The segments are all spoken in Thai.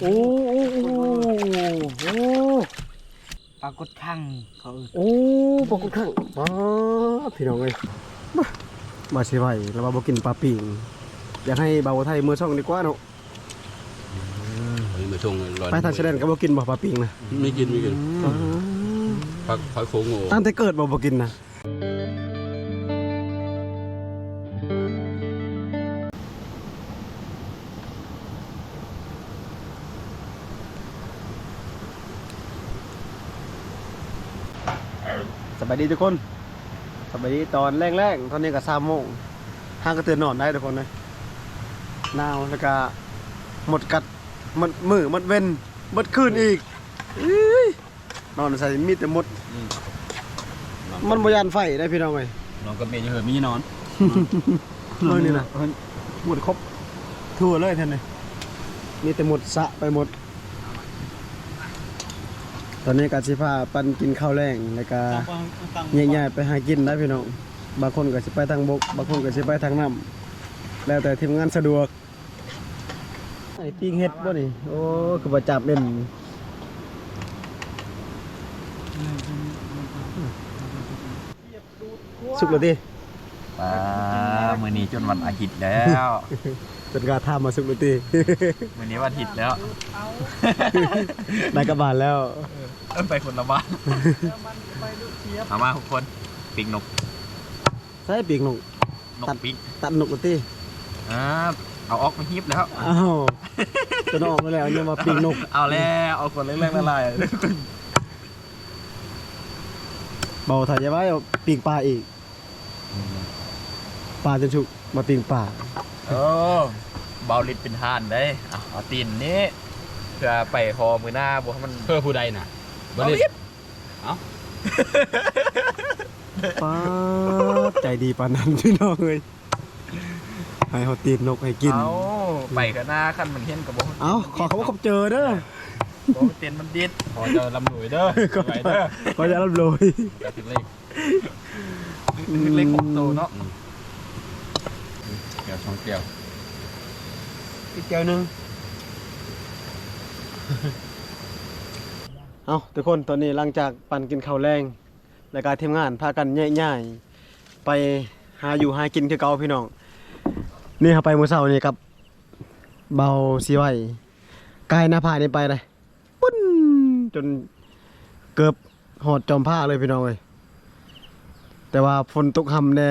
โอ้โอ้โอ้โอ้ปรากฏข้างเขาเอิ้นโอ้ปกข้างว้าพี่น้องเอ้ยมามาสิไหวแล้วมาบ่กินปลาปิ่งอยากให้เบาไทยมือช่องดีกว่าเนาะอันนี้มาส่งลอยไปทางแสดงก็บ่กินบ่ปลาปิ่งนะไม่กินไม่กินอ่าพักพักโค้งโง่ตั้งแต่เกิดบ่บ่กินนะายดีทุกคนสบายดีตอนแรกๆตอนนี้ก็สามโมงห้างก็ตื่นนอนได้ทุกคนเลยหนาวแล้วก็หมดกัดหมดมือหมดเว้นหมดคืนอีกอื้ยนอนใส่มีแต่หมด มันบยานไฟได้พี่น้องเอ้ยน้องกับเมย์เหอะมีนอนเออนี่นะหมดครบทั่วเลยท่านเลยมีแต่หมดสะไปหมด ตอนนี้กาสิพาปันกินข้าวแรงแล้วก็ใหญ่ๆไปหากินได้พี่น้องบางคนก็สิไปทางบกบางคนก็สิไปทางน้ำแล้วแต่ทีมงานสะดวกไอ้ปิ้งเฮ็ดบ่นี่โอ้คือประจับเล่นสุกแล้วดิป้ามื้อนี้จนวันอาทิตย์แล้วเป็นการทำมาสุกแล้วดิมื้อนี้วันอาทิตย์แล้วได้กระบาลแล้ว เอิ้นไปคนละบ้านเอามาทุกคนปิกนกใส่ปีกหนกนกปิกตัดหนกแล้วดิอ่าเอาออกมาฮิบแล้ว อ้าวจะนออกมาแล้วเนี่ยมาปีกหนกเอาแล้วเอาคนเล็กๆละลายเบาถ่ายไว้เอาปีกปลาอีกปลาจนฉุกมาปีกปลาโอ้เบาลิดเป็นทานได้เอาเอาตีนนี้เพื่อไปคอมือหน้าบวกให้มันเพื่อผู้ใดน่ะ บ่เอาได้ลิดปลาใจดีปานนั้นพี่น้องเลยให้เขาตีนนกให้กิน เอาไปกันหน้าขั้นมันเห็นกับบอกเอาขอเขาว่าเขาเจอเด้อบอกเตียนมันดิดขอเจะลำหน่วยเด้อก็ไปเด้อก็จะรับโรยจะถึงเลขเล็กของโตเนาะเกี่ยวสองเกี่ยวอีกแก้วหนึง เอาทุกคนตอนนี้หลังจากปั่นกินข้าวแรงรายการทีมงานพากันแย่ๆไปหาอยู่หากินคือเก่าพี่น้องนี่เขาไปมื้อเช้านี่กับเบาสีไหวกายหน้าผานี่ไปเลยปุ้นจนเกือบหอดจอมผ้าเลยพี่น้องเลยแต่ว่าฝนตกหำแน่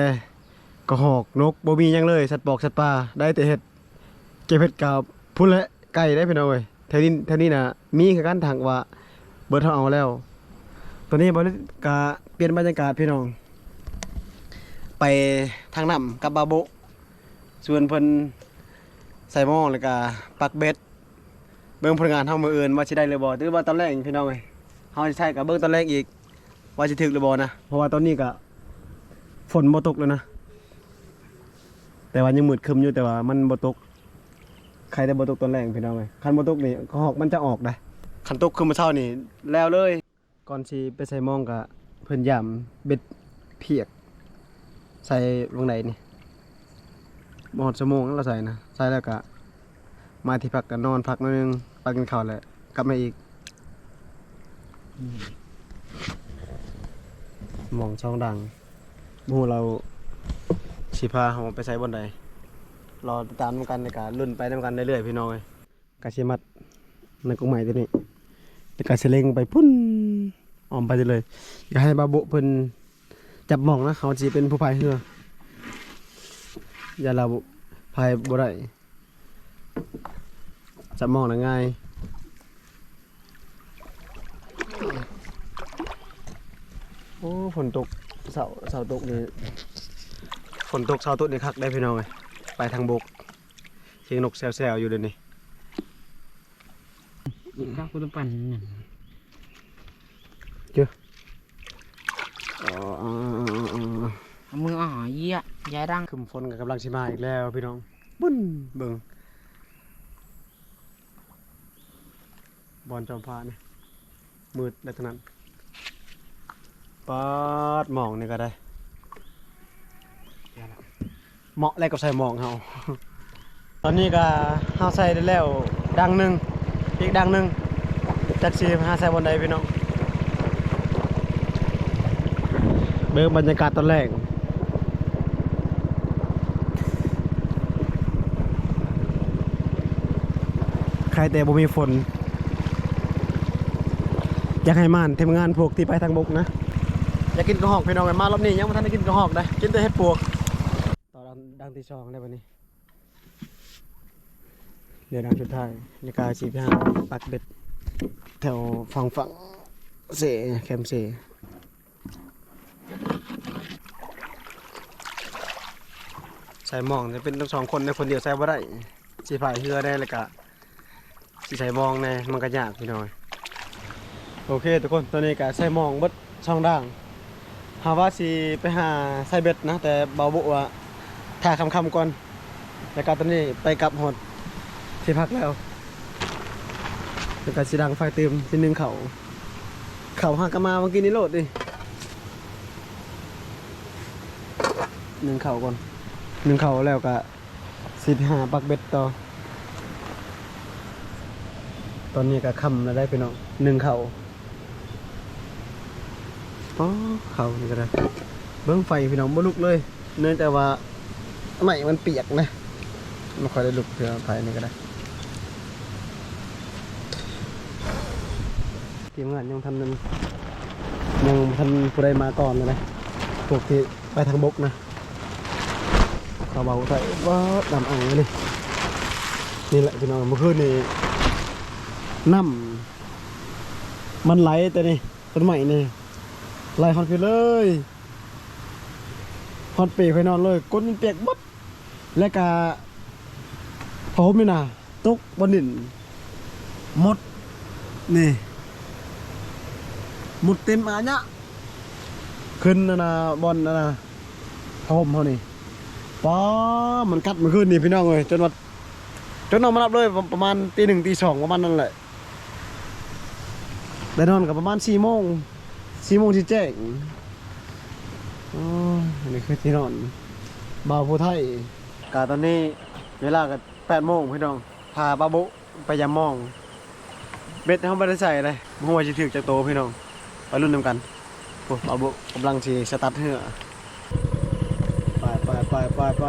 ก็หอกนกบ่มียังเลยสัตว์บอกสัตว์ป่าได้แต่เห็ดเก็บเห็ดกับพุ่นและไก่ได้พี่น้องเลยแถวนี้แถวนี้นะมีคือกันทางว่า บิดเฮาเอาแล้วตอนนี้บริกาเปลี่ยนบรรยากาศพี่น้อง ไปทางน้ำกับบาโบส่วนเพิ่นใส่หม้อแล้วก็ปักเบ็ดเบิ่งผลงานเฮามื้ออื่นว่าสิได้หรือบ่หรือว่าตอนแรกพี่น้องเอ้ยเฮาสิใช้กับเบิ่งตอนแรกอีก ว่าสิถึกหรือบ่นะเพราะว่าตอนนี้ก็ฝนบ่ตกแล้วนะ แต่ว่ายังมืดครึมอยู่แต่ว่ามันบ่ตก ใครได้บ่ตกตอนแรกพี่น้องเอ้ยคันบ่ตกนี่ก็หอกมันจะออกได้ คันตกคือมื้อเช้านี่ แล้วเลย ก่อนสิไปใส่มองก็เพิ่นย่ํเบ็ดเพียก ใส่ลงไหนนี่บหอดชั่วโมงแล้วเราใส่นะ ใส่แล้วก็มาที่พักก็นนอนพักนิดนึงไปกินข้าวแล้วกลับมาอีกมองช่องดังหมู่เราสิพาเฮาไปใส่บนใดรอติดตามกันในการรุ่นไปนำกันเรื่อยๆพี่น้องเอ้ยกะสิมัดในกรงใหม่ตัวนี้ แล้วก็สิเล็งไปพุ่นออมไปเลยอย่าให้บาโบะเพิ่นจับมองนะเขาจีเป็นผู้พายเรืออย่าเราพายบ่ได้จับมองนะง่ายโอ้ฝนตกเสาเสาตกนี่ฝนตกเสาตกนี่คักได้พี่น้องเลยไปทางบกเสียงนกแซวๆอยู่เดี๋ยวนี้ ข้าวคุณปั่นอ๋ออ๋ออ๋ออ๋อมืออ๋อเยี่ยยายดังคืมฝนกับกำลังชิมาอีกแล้วพี่น้องบุ้นเบิ่งบอลจอมพาเนี่ยมืดแล้วเท่านั้นปาดหมองนี่ก็ได้เหมาะแล้วกับใส่หมองเฮาตอนนี้ก็เฮาใส่ได้แล้วดังหนึ่ง อีกดังหนึ่งจักสีหาใส่บนใดพี่น้องเบิ่งบรรยากาศตอนแรกใครแต่บ่มีฝน อยากให้มานทีมงานพวกที่ไปทางบกนะ อยากกินกระหอกพี่น้องไอ้มารอบนี้ยังไม่ทันได้กินกระหอกได้กินแต่เห็ดปวก ต่อดังดังที่สองได้ปะนี่ เดี๋ยวดังสุดท้ายในกาสีพิหาปักเบ็ดแถวฝั่งฝั่งเสแคมเสใส่หมองจะเป็นทั้งสองคนในคนเดียวใส่บ่ได้สีผ่ายเรือได้เลยกะสีใส่หมองในมันก็ยากพี่น้อยโอเคทุกคนตอนนี้ก็ใส่หมองบดช่องด่างหาว่าสิไปหาใส่เบ็ดนะ แต่เบาบุว่าถ่ายคำๆก่อนแล้วก็ตอนนี้ไปกลับหด ที่พักแล้วแล้วก็สิดังไฟเติมสิหนึงเขา เขาหักกนมาเมื่อกี้นี้โหลดดิหนึ่งเขาก่อนหนึ่งเขาแล้วก็สิไปหาปักเบ็ดต่อ ตอนนี้ก็คำแล้วได้ไปน้องหนึ่งเขาอ๋อเขานี่ก็ได้เบิ้องไฟพี่น้องบ่ลุกเลย เนื่องจากว่าไหมมันเปียกนะไม่ค่อยได้ลุกเท่าไฟนี่ก็ได้ ทีมงานยังทันนั้นยังทันผู้ใดมาก่อนเลยนะพวกที่ไปทางบกนะเขาเบาใส่ว่าดำอ่างเลยนี่นี่แหละพี่น้องเมื่อคืนนี้น้ำมันไหลแต่นี่ต้นใหม่นี่ไหลฮอนไปเลยฮอนเปียกไปนอนเลยก้นมันเปียกบัดและกาพอผมนี่นะตกบนดินหมดนี่ หมดเต็มอาเนี่ยขึ้นนะนะบอลนะนะพอมเขานี่ป้ามันกัดมันขึ้นนี่พี่น้องเลยจนว่าจนนอนมารับเลยประมาณตีหนึ่งตีสองประมาณนั้นแหละได้นอนกับประมาณสี่โมงสี่โมงที่แจ้งอ๋ออันนี้คือที่นอนบาวผู้ไทยกาตอนนี้เวลาก็แปดโมงพี่น้องพาบาบุไปยามมองเบ็ดเขาไม่ได้ใส่เลยมัวาจะถือจากโตพี่น้อง ไปรุ่นนำกันโอ้บาบุกำลังสีสตาร์ทเหือไปไปไปไปไป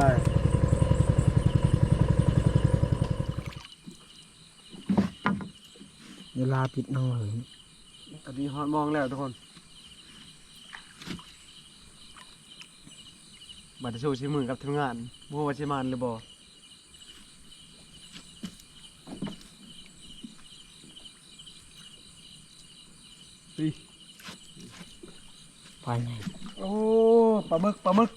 เวลาปิดหน่อยตอนนี้ฮอตมองแล้วทุกคนบัตรโชว์ชิมือกับทีมงานมัวาชิมานหรือบ่เฮ้ยไปไงโอ้ปลาหมึกปลาหมึก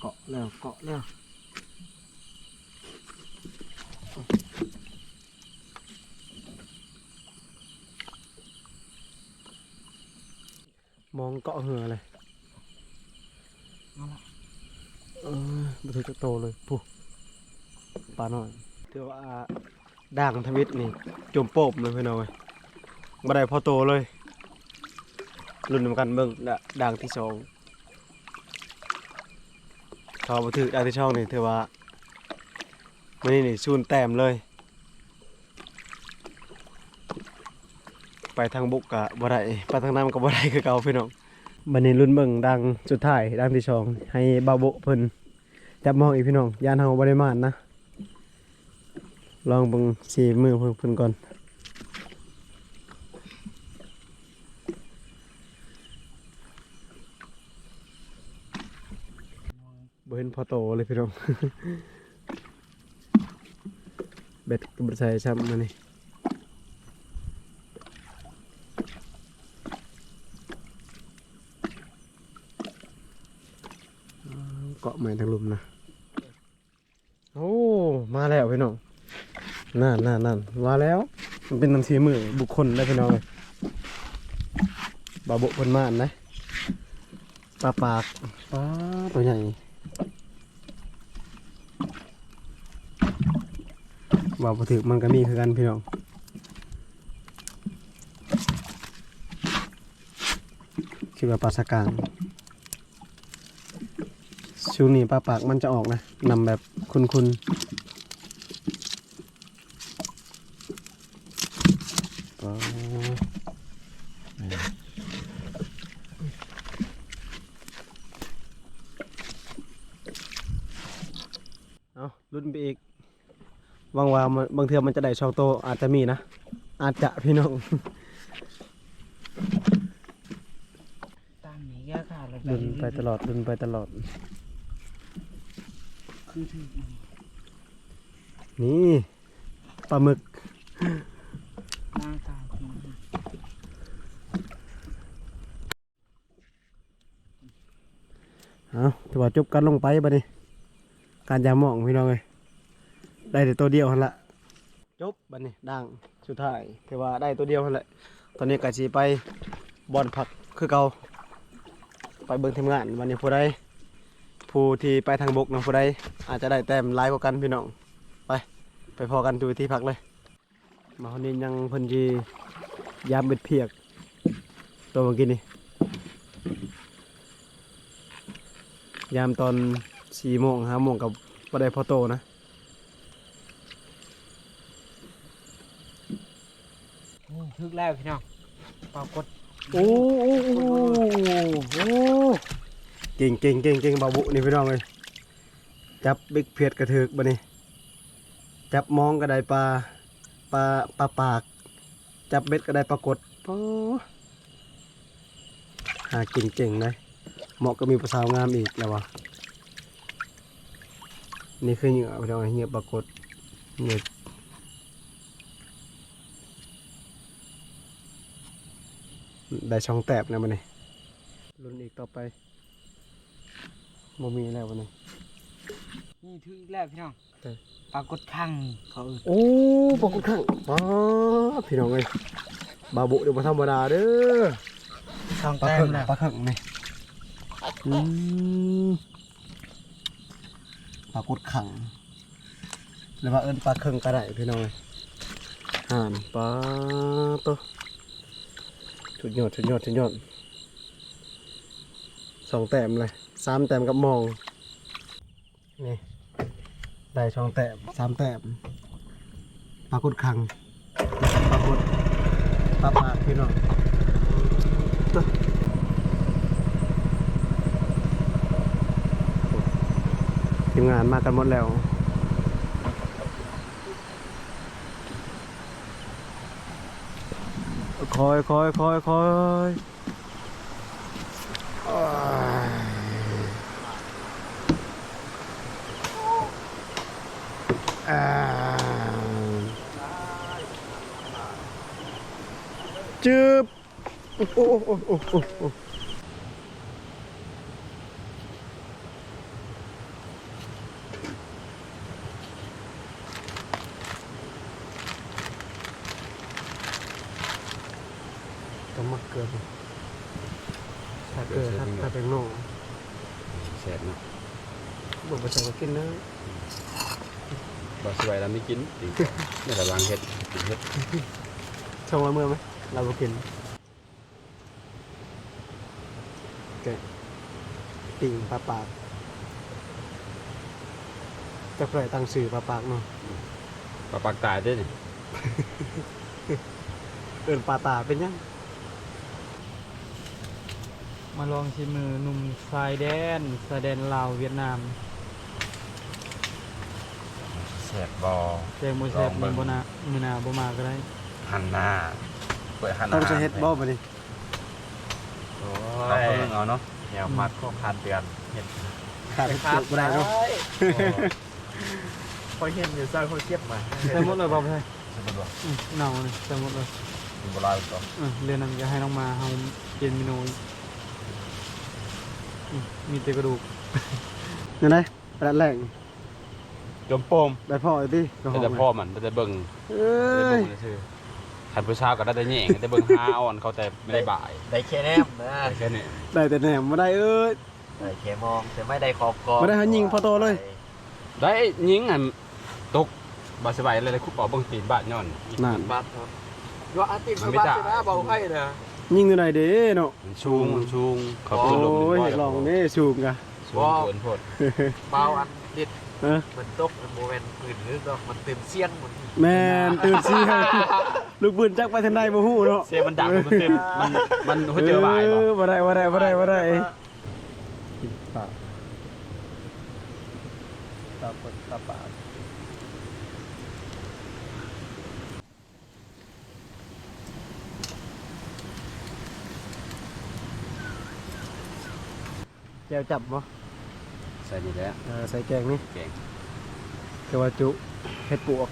เกาะแล้วเกาะแล้วมองเกาะเหือเลยเออมาถึงจะโตเลยปุ๊ปลาหน่อย เดี๋ยวว่าด่างทวิตนี่จมโปบเลยพี่น้องเว้ยมาได้พอโตเลยรุ่นนำกันเบิ่งด,ด่างที่สองเขามาถือด่างที่ช่องนี่ถือว่ามันนี่นี่ซูนแต้มเลย ไปทางบุกกะบ่ได้ไปทางน้ำก็บ่ได้คือเก่าพี่น้องบันนี้รุ่นเบิ่งดังสุดท้ายดังที่สองให้บาโบเพิ่นจับมองอีกพี่น้องยานเฮาบ่ได้มานนะ ลองเบิ่งสีมือเพิ่นเพิ่นก่อนบ่เห็นพอโตเลยพี่น้องเบ็ดก็บ่ได้ใส่ซ้ำมานี่เกาะใหม่ทางลุมนะ โอ้ มาแล้วพี่น้อง นั่นนั่นนั่นมาแล้ว มันเป็นน้ำสีมือบุคคลได้พี่น้องเลยบาโบคนมานนะปลาปากปลาตัวใหญ่บาบถือมันก็มีคือกันพี่น้องคิดว่าปลาสกางช่วงนี้ปลาปากมันจะออกนะนำแบบคุณๆอ๋อเอา รุ่นไปอีกหวังว่ามันบางเทือมันจะได้ช่องโตอาจจะมีนะ อาจจะพี่น้องตามนี้ก็ขาดเลยรุ่นไปตลอดรุ่นไปตลอด คือถึงนี่ปลาหมึกร่างกายจริงเอาถือว่าจบกันลงไปบัดนี้ การยามองพี่น้องเลยได้แต่ตัวเดียวหันละจบบัดนี้ดังสุดท้ายถือว่าได้ตัวเดียวหันแหละตอนนี้กะสีไปบอลผักคือเกาไปเบิ่งทีมงานวันนี้ผู้ใดผู้ที่ไปทางบกนะผู้ใดอาจจะได้แต้มหลายกว่ากันพี่น้องไปไปพอกันดูที่พักเลย มาคนนี้ยังเพิ่นจียามเบ็ดเพียก ตัวเมื่อกี้นี่ยามตอน สี่โมงห้าโมงกับบ่ได้พอโตนะนี่ทึกแล้วพี่น้องปรากฏโอ้โอ้โอ้โอ้เก่งเก่งเก่งเก่งบาบุนี่พี่น้องเลยจับบิ๊กเพียดกระเถือกบ่นี่จับมองก็ได้ปลาปลาปลาปาก จับเบ็ดก็ได้ปลากดโอ้หาเก่งเก่งเลยเหมาะก็มีภาษาวงามอีกแล้ววะ นี่คือเหยื่อพี่น้องเอ้ยเหยื่อปลากดเหยื่อได้ช่องแตบนะมันนี่รุ่นอีกต่อไปโมมีแล้ววันนี้นี่ทึกแล้วพี่น้องเออปรากฏข้างนี่เขาเออโอ้ปกข้างว้าพี่น้องเอ้ยบาบุเดี๋ยวมาธรรมดาเด้อช่องปลาแต้เข่มงแล้วปลาเข่งนี่อืม ปลากดขังหรือว่าเอิ้นปลาเข่งก็ไดพี่น้องห่านปลาโตัวชุดยอดชุดยอดชุดยอดสองแต้มเลยสามแต้มกับมองนี่ได้ช่องแต้มสามแต้มปลากดคังปลากดปลาปากพี่น้อง ทีมงานมากันหมดแล้ว คอยคอยคอยคอยอ้ายอ่าจึบโอ้โอ้โอ้โอ้โอ้โอ้ต้อง มักเกินถ้าเกิดถ้าถ้าเป็นโน่แสบนะบอกไปสั่งก็กินนะบ่สวยแล้วไม่กินจริงนี่ระวังเฮ็ดกินเฮ็ดช่องละเมื่อไหมเราก็กินแกะปิ่งปลาปากจะปล่อยตังสื่อปลาปากเนาะปลาปากตายเด้อนี่เอินปลาตาเป็นยัง มาลองชิมมือหนุ่มชายแดนชายแดนลาวเวียดนามแสบบ่แจงโมแซบลองเบิ่มืองบนามือหนาบ่มาก็ได้หันหน้าเปิดหันหน้าต้องใช้เฮ็ดบอลมาดิโอ้เรายเพิ่งเอาเนาะแนวมัดก็คาดเดือนเห็ดขาดเฮ็ดเกี่ยวบ่ได้เนาะพอเห็นอยู่ซ่าเขาเก็บมาใส่หมดเลยบ่ใช่สะดวกอืมเน่าเลยใส่หมดเลยมีโบราณก็เออเรียนนำจะให้น้องมาเฮากินเมนูอีกอื มมีแต่กระดูกนี่นไงประดับแรกจมโปมได้พ่อไอ้ที่กระหแต่อแต่มพ่อมันแต่เบิ่งเอ้แต่ยเบิ่งซื่อคันผู้ชายก็ได้แต่แย่งแต่เบิ่งหาอ่อนเขาแต่ไม่ได้บ่าย ได้แค่แนมนะแต่แค่นี้ได้แต่แหนมมาได้เอ้ยได้แค่มองแต่ไม่ได้ขอบกอไม่ได้ให้ยิงพอโตเลย ได้ยิงอันตกบ่สบายเลยเลยคุบเอาเบิ่งตีนบ้านย้อนนั่นบัตรครับว่าอาติดมันไม่บัตได้รนะเบาให้นะ ยิงอยู่ไหนเด้เนาะมันชูงมันชูงเขาโอ้เพิ่นลงยอยากลองนี่สูงกะสสูงเกินโพดเบาอันดิดเออ มันตกมันโมเมนต์ปืนหรือดอกมันตื่นเสียงมันแม่นตื่นสิให้ลูกปืนจักไปทางใดบ่ฮู้เนาะเสียงมันดังมันเต็มมันมันหัวเจอบ่ายบ่เออบ่ได้บ่ได้บ่ได้บ่ได้ปากตาปดตาปาก แก้วจับบ่ใส่นี่แหละเออใส่แกงนี่แกงคือว่าจุเห็ดปวก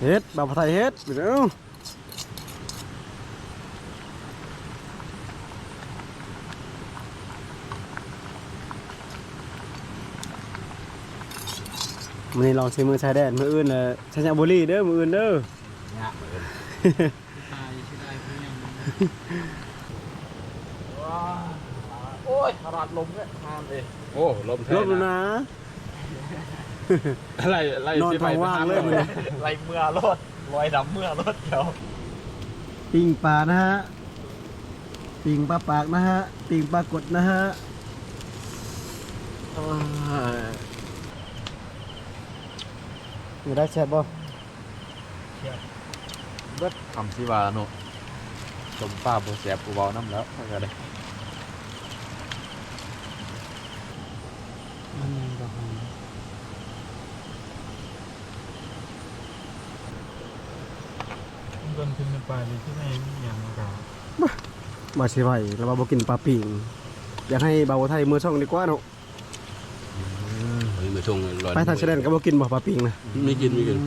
เฮ็ดบ่าวไทยเฮ็ดเดี๋ย มันนี้ลองใช้มือชายแดนมืออื่นเลยใช้ยาบุรีเด้อมืออื่นเด้อเนี่ยเหมือนตายใช่ได้เพื่อนยังโอ้ยขนาดลมเนี่ยทานเลยโอ้ลมแท้ลบแล้วนะอะไรอะไรนอนสิไปท้องว่างเลยไปมึงทำไรเมื่อรถลอยดำเมื่อรถเดียวปิงปลานะฮะ ปิงปลาปากนะฮะ ปิงปลากดนะฮะ อยู่ได้แชทบ่เบิดคำสิวาโนสมป้าโบแสบกูเบาน้ำแล้วก็ได้มันก็หอมตอนขึ้นไปเลยที่ไหนอย่างกามาสิไหวแล้วบ่กินปลาปิงอยากให้บ่าวไทยมือช่องดีกว่าเนาะ เฮ้ยมาชงร้อนไปทางแสดงก็บ่กินบ่ปลาปิงนะไม่กินไม่กิน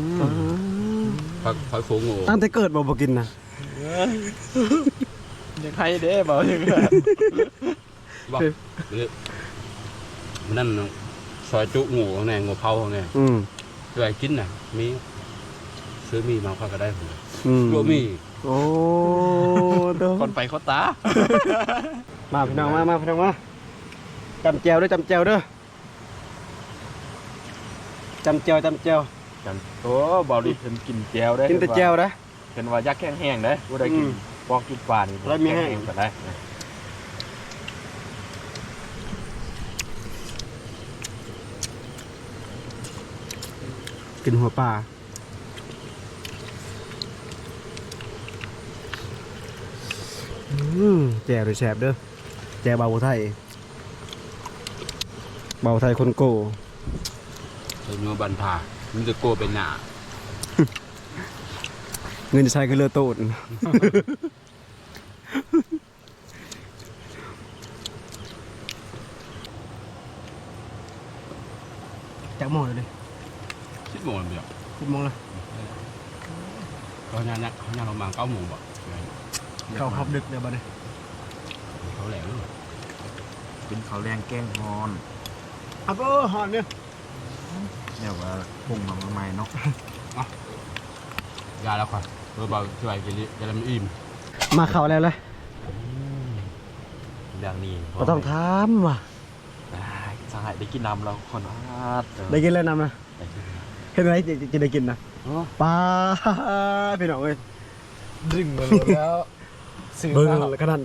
พักพักโค้งโง่ตั้งแต่เกิดบ่บ่กินนะยังให้เด้เบาอย่างเงี้ยบอกเลยมันนั่นซอยจุหมูข้างในงูเผาข้างในอืมอะไรกินน่ะมีซื้อมีมาเขาก็ได้ผมอืมรวมมี โอ้โตคนไปเขาตา มาพี่น้องมามาพี่น้องมาจำแจวเด้อจำแจวเด้อ จำแจวจำแจวกันโอ้เบาดิเพิ่นกินแจวได้กินแต่แจวนะเป็นว่ายักษ์แห้งๆได้กูได้กินอืมปอกกินปลานี่แล้วมีแห้ง ก็ได้กินหัวปลาอืมแจวด้วยแสบเด้อแจวเบาไทยเบาไทยคนโก เป็นงูบันพามันจะโกเป็นหนาเงินจะใช้คือเรือตูดจักโมงเลยดิคิดโมงเดียวสิบโมงละเขาเนี่ยนักเขาเนี่ยประมาณเก้าโมงบ่เข้าพับดึกเดี๋ยวบัดนี้เขาแหลงกินข้าวแรงแกงฮอนอะก็หอนเนี่ย เนี่ยว่าปรุงมาใหม่ๆเนาะยาแล้วค่ะเบอร์เบาช่วยกินจะได้ไม่อิ่มมาเข่าแล้วเลยอย่างนี้ก็ต้องถามว่ะได้สหายได้กินน้ำแล้วคนอาดได้กินแล้วนำนะได้กินเห็นไหมจะจะได้กินนะปลาพี่น้องเอ้ยดึงมาแล้วซื้อเบิ่งมาขนาด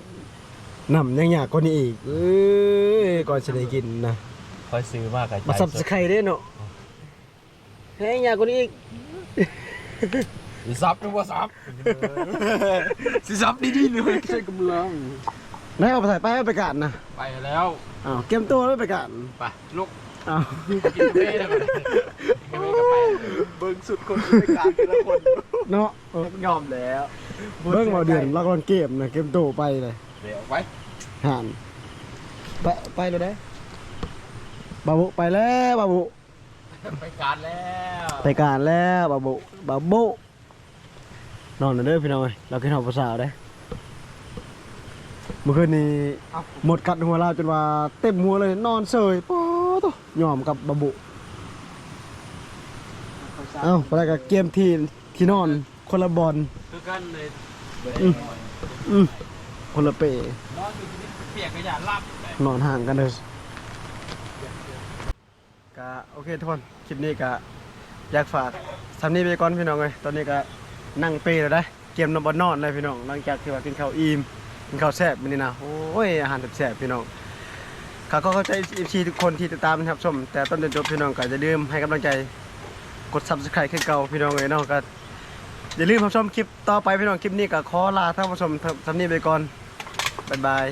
นำยังอยากกว่านี้อีกเอ้ยก่อนจะได้กินนะค่อยซื้อมากไก่มาสับสไครได้เนาะ แห้งอยากกว่านี้อีกสิซับหรือว่าซับสิซับดีๆเลยใช้กำลังได้เอาไปใส่ไปเอาไปกันนะไปแล้วอ้าวเกมตัวแล้วไปกันไปลูกอ้าวกินกาแฟได้ไหมกาแฟก็ไปเบิ่งสุดคนในการแต่ละคนเนาะเออยอมแล้ว เบิ่งมาเดือนลักลอนเกมนะเกมโตไปเลยเดี๋ยวไปห่านไปไปเลยได้บาบุไปแล้วบาบุ ไปการแล้วไปการแล้วบาบุบาบุนอนเด้อพี่น้อยเราขึ้นหอภาษาวได้เมื่อคืนนี้หมดกัดหัวเราจนว่าเต็มหัวเลยนอนเสยป๊อตยอมกับบาบุเอ้าไปกับเกมที่ที่นอนคนละบอลคือกันเลยอืมอืมคนละเปนอนอยู่ที่เปียกกระยาลับเลยนอนห่างกันเลย กะโอเคทุกคนคลิปนี้กะอยากฝากทำนี้ไปก่อนพี่น้องเลยตอนนี้กะนั่งเปรย์แล้วได้เกมนอนบนอนเลยพี่น้องหลังจากที่ว่ากินข้าวอิ่มกินข้าวแซ่บมื้อนี้นะโอ้ยอาหารแซ่บพี่น้องข้าก็เข้าใจ FC ทุกคนที่ติดตามนะครับชม แต่ต้นจนจบพี่น้องก็จะลืมให้กำลังใจกด Subscribe ขึ้นเก่าพี่น้องเลยเนาะก็อย่าลืมรับชมคลิปต่อไปพี่น้องคลิปนี้ก็ขอลาท่านผู้ชมสำนี้ไปก่อนบ๊ายบาย